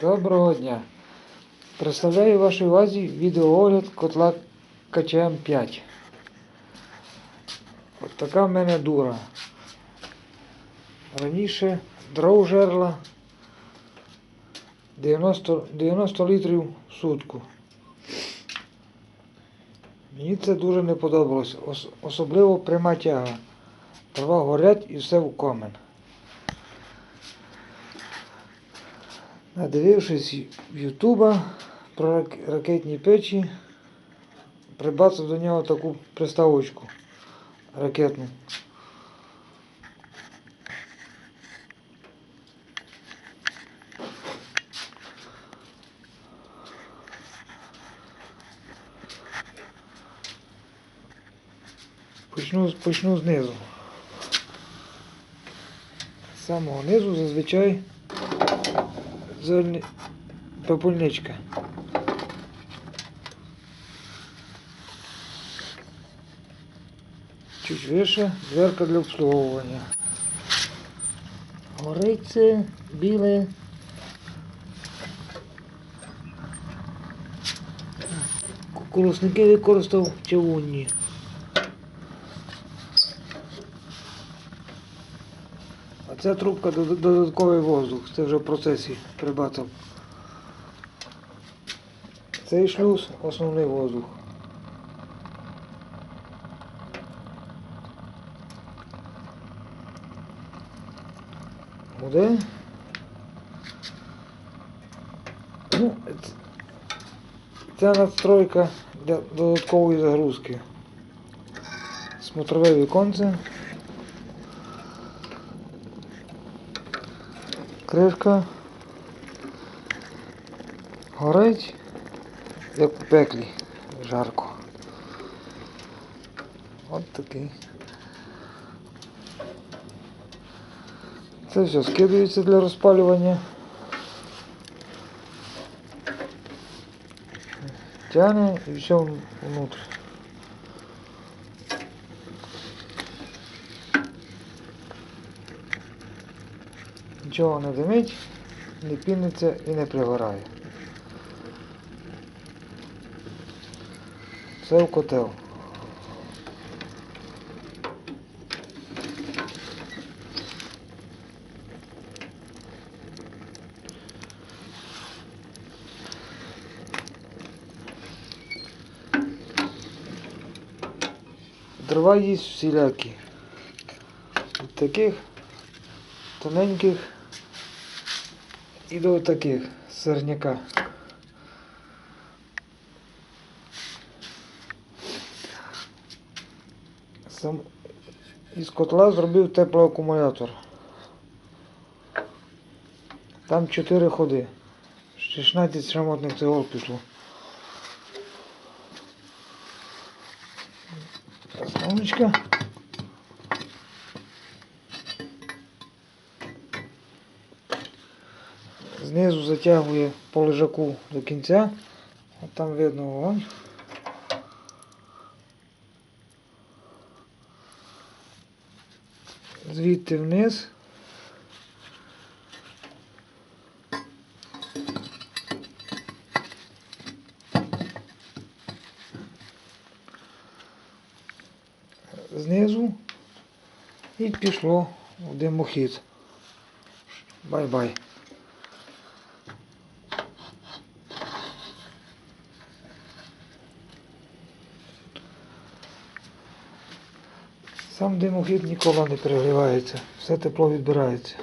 Доброго дня! Представляю вашій увазі відеоогляд котла КЧМ 5. От така в мене дура. Раніше дров жерла 90, 90 літрів в сутку. Мені це дуже не подобалось, особливо пряма тяга. Дрова горять і все в комен. Надивившись Ютуба про ракетні печі, прибацав до нього таку приставочку ракетну. Почну, почну знизу. З самого низу зазвичай зольні- попульничка. Чуть вище дверка для обслуговування. Горить це біле. Колосники використав чавунні. Ця трубка додатковий воздух. Це вже в процесі прибацав. Цей шлюз основний воздух. Буде? Ну, це надстройка для додаткової загрузки. Смотрове віконце. Кришка. Горить, як у пеклі, жарко. От такий. Це все скидується для розпалювання. Тяне і все вн- Нічого не димить, не піниться і не пригорає. Все в котел. Дрова є всілякі. Від таких тоненьких і до таких сирняка. Сам із котла зробив теплоакумулятор. Там 4 ходи. 16 шамотних цегол пішло. Основничка. Знизу затягує по лежаку до кінця. От там видно вогонь. Звідти вниз. Знизу і пішло в димохід. Бай-бай. Сам димохід ніколи не перегрівається, все тепло відбирається.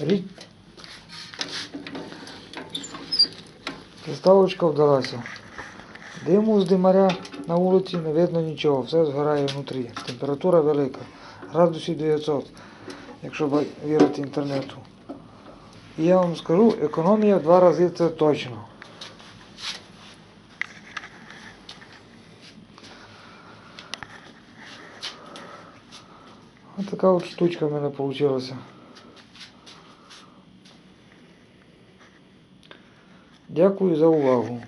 Річ... Заставочка вдалася. Диму з димаря на вулиці не видно нічого, все згорає внутрі. Температура велика. Градусів 900, якщо вірити інтернету. І я вам скажу, економія в два рази це точно. Ось така от штучка в мене вийшла. Дякую за увагу.